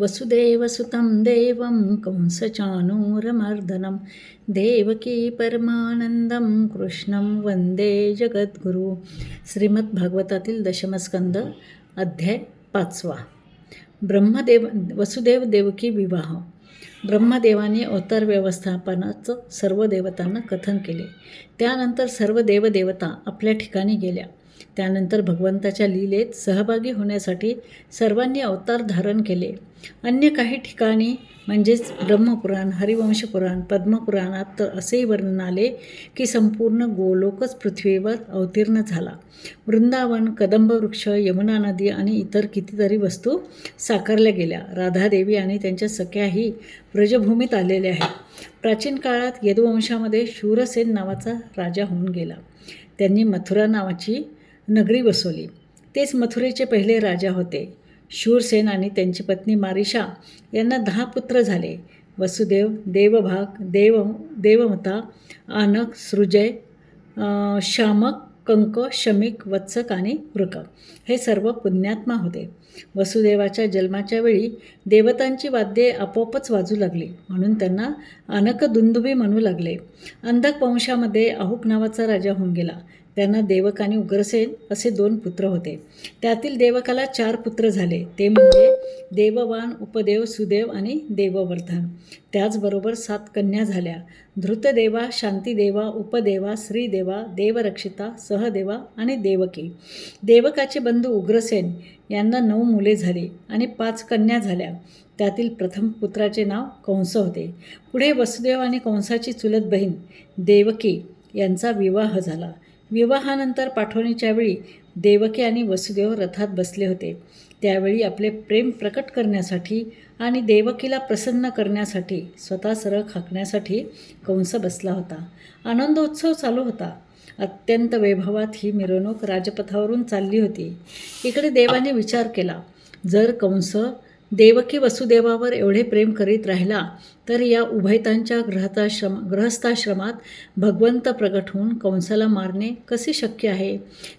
वसुदेवसुतं देवं कंसचाणूरमर्दनं देवकी परमानंदं कृष्णं वंदे जगद्गुरु। श्रीमद्भागवतातील दशमस्कंद अध्याय पाचवा। ब्रह्मदेव वसुदेव देवकी विवाह। ब्रह्मदेवाने अवतार व्यवस्थापनाचं सर्व देवतांना कथन केले. त्यानंतर सर्व देवदेवता आपल्या ठिकाणी गेल्या. त्यानंतर भगवंताच्या लीलेत सहभागी होण्यासाठी सर्वांनी अवतार धारण केले. अन्य काही ठिकाणी म्हणजेच ब्रह्मपुराण हरिवंश पुराण पद्मपुराणात तर असेही वर्णन आले की संपूर्ण गोलोकच पृथ्वीवर अवतीर्ण झाला. वृंदावन कदंबवृक्ष यमुना नदी आणि इतर कितीतरी वस्तू साकारल्या गेल्या. राधादेवी आणि त्यांच्या सख्याही व्रजभूमीत आलेल्या आहेत. प्राचीन काळात यदुवंशामध्ये शूरसेन नावाचा राजा होऊन गेला. त्यांनी मथुरा नावाची नगरी बसवली. तेच मथुरेचे पहिले राजा होते. शूरसेन आणि त्यांची पत्नी मारिशा यांना दहा पुत्र झाले. वसुदेव देवभाग देव देवमता आनक सृजय शामक कंक शमिक वत्सक आणि वृक हे सर्व पुण्यात्मा होते. वसुदेवाच्या जन्माच्या वेळी देवतांची वाद्ये आपोआपच वाजू लागली. म्हणून त्यांना अनक दुंदुबी म्हणू लागले. अंधक वंशामध्ये अहुक नावाचा राजा होऊन गेला. त्यांना देवक आणि उग्रसेन असे दोन पुत्र होते. त्यातील देवकाला चार पुत्र झाले. ते म्हणजे देववान उपदेव सुदेव आणि देववर्धन. त्याचबरोबर सात कन्या झाल्या. धृतदेवा शांतिदेवा उपदेवा श्रीदेवा देवरक्षिता सहदेवा आणि देवकी. देवकाचे बंधू उग्रसेन यांना नऊ मुले झाली आणि पाच कन्या झाल्या. त्यातील प्रथम पुत्राचे नाव कंस होते. पुढे वसुदेव आणि कंसाची चुलत बहीण देवकी यांचा विवाह झाला. विवाहानंतर पाठवणीच्या वेळी देवकी आणि वसुदेव रथात बसले होते. त्यावेळी आपले प्रेम प्रकट करण्यासाठी आणि देवकीला प्रसन्न करण्यासाठी स्वतः सरळ खाकण्यासाठी कंस बसला होता. आनंदोत्सव चालू होता. अत्यंत वैभवात ही मिरवणूक राजपथावरून चालली होती. इकडे देवाने विचार केला जर कंस देवकी वसुदेवावर एवढे प्रेम करीत राहिला तर या उभयतांच्या ग्रहताश्रम ग्रहस्थाश्रमात भगवंत प्रगट होऊन कंसाला मारणे कसे शक्य आहे?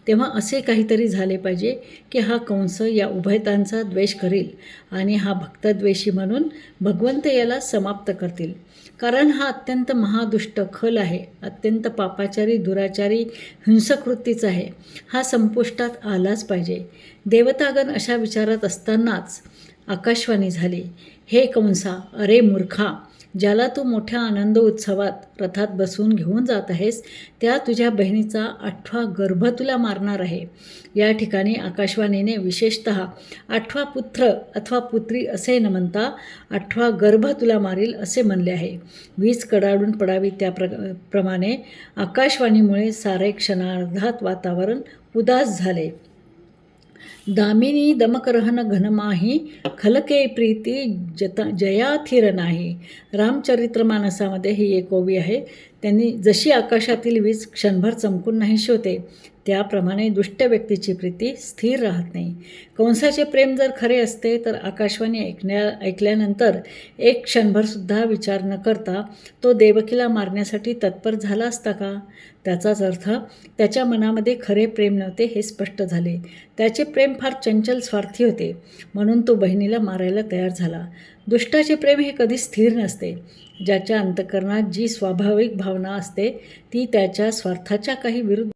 तेव्हा असे काहीतरी झाले पाहिजे की हा कंस या उभयतांचा द्वेष करील आणि हा भक्तद्वेषी म्हणून भगवंत याला समाप्त करतील. कारण हा अत्यंत महादुष्ट खल आहे अत्यंत पापाचारी दुराचारी हिंसकृतीच आहे. हा संपुष्टात आलाच पाहिजे. देवतागण अशा विचारात असतानाच आकाशवाणी झाली. हे कंसा अरे मूर्खा ज्याला तू मोठ्या आनंद उत्सवात रथात बसून घेऊन जात आहेस त्या तुझ्या बहिणीचा आठवा गर्भ तुला मारणार आहे. या ठिकाणी आकाशवाणीने विशेषत आठवा पुत्र अथवा पुत्री असे न म्हणता आठवा गर्भ तुला मारील असे म्हणले आहे. वीज कडाडून पडावी त्या प्र प्रमाणे आकाशवाणीमुळे सारे क्षणार्धात वातावरण उदास झाले. दामिनी दमकरहन घनमाही खलके प्रीती जता जयाथिर नाही रामचरित्र मानसामध्ये ही एक ओवी आहे त्यांनी जशी आकाशातील वीज क्षणभर चमकून नाही शिवते त्याप्रमाणे दुष्ट व्यक्तीची प्रीती स्थिर राहत नाही. कंसाचे प्रेम जर खरे असते तर आकाशवाणी ऐकण्या ऐकल्यानंतर एक क्षणभरसुद्धा विचार न करता तो देवकीला मारण्यासाठी तत्पर झाला असता का? त्याचाच अर्थ त्याच्या मनामध्ये खरे प्रेम नव्हते हे स्पष्ट झाले. त्याचे प्रेम फार चंचल स्वार्थी होते म्हणून तो बहिणीला मारायला तयार झाला. दुष्टाचे प्रेम हे कधी स्थिर नसते. ज्याच्या अंतकरणात जी स्वाभाविक भावना असते ती त्याच्या स्वार्थाच्या काही विरुद्ध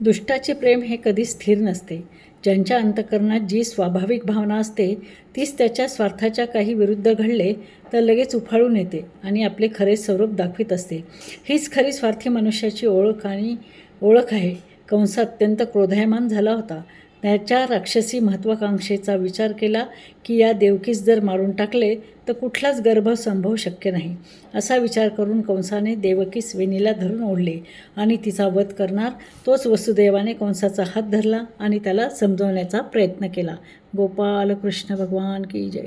दुष्टाचे प्रेम हे कधी स्थिर नसते. ज्यांच्या अंतकरणात जी स्वाभाविक भावना असते तीच त्याच्या स्वार्थाच्या काही विरुद्ध घडले तर लगेच उफाळून येते आणि आपले खरे स्वरूप दाखवित असते. हीच खरी स्वार्थी मनुष्याची ओळख आणि ओळख आहे. कंस अत्यंत क्रोधायमान झाला होता. त्याच्या राक्षसी महत्त्वाकांक्षेचा विचार केला की या देवकीस जर मारून टाकले तर कुठलाच गर्भ संभव शक्य नाही असा विचार करून कंसाने देवकीस वेणीला धरून ओढले आणि तिचा वध करणार. तोच वसुदेवाने कंसाचा हात धरला आणि त्याला समजवण्याचा प्रयत्न केला. गोपाल कृष्ण भगवान की जय.